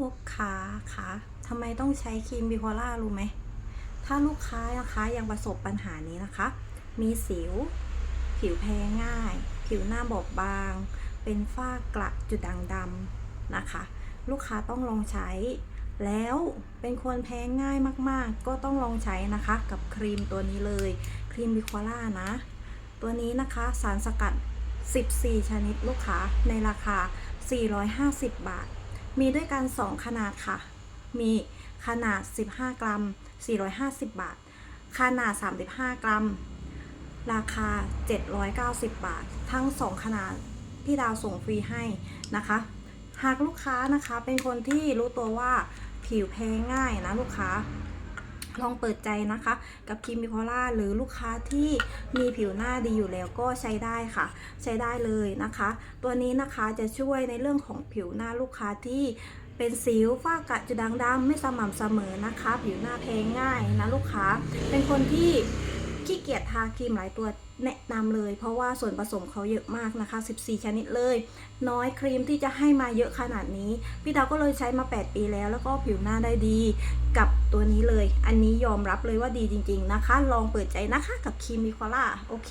ลูกค้าคะทำไมต้องใช้ครีมบิโคล่ารู้ไหม ถ้าลูกค้านะคะยังประสบปัญหานี้นะคะ มีสิว ผิวแพ้ง่าย ผิวหน้าบอบบาง เป็นฝ้ากระจุดด่างดำนะคะ ลูกค้าต้องลองใช้ แล้วเป็นคนแพ้ง่ายมากๆ ก็ต้องลองใช้นะคะ กับครีมตัวนี้เลย ครีมบิโคล่านะ ตัวนี้นะคะสารสกัด 14 ชนิดลูกค้าในราคา 450 บาท มีด้วยกัน 2 ขนาดค่ะ มีขนาด 15 กรัม 450 บาท ขนาด 35 กรัม ราคา 790 บาท ทั้ง 2 ขนาดที่ดาวส่งฟรีให้นะคะ หากลูกค้านะคะเป็นคนที่รู้ตัวว่าผิวแพ้ง่ายนะลูกค้า ลองเปิดใจนะคะ กับครีมบิโคล่าหรือลูกค้าที่มีผิวหน้าดีอยู่แล้วก็ใช้ได้ค่ะ ใช้ได้เลยนะคะ ตัวนี้นะคะจะช่วยในเรื่องของผิวหน้าลูกค้าที่เป็นสิวฝ้ากระจุดด่างดำไม่สม่ำเสมอนะคะ ผิวหน้าแพ้ง่ายนะลูกค้า เป็นคนที่ ขี้เกียจทาครีมหลายตัวแนะนำเลย เพราะว่าส่วนผสมเขาเยอะมากนะคะ 14 ชนิดเลย น้อยครีมที่จะให้มาเยอะขนาดนี้ พี่ดาวก็เลยใช้มา 8 ปีแล้ว แล้วก็ผิวหน้าได้ดี กับตัวนี้เลย อันนี้ยอมรับเลยว่าดีจริง ๆนะคะ ลองเปิดใจนะคะกับครีมมิคอล่าโอเค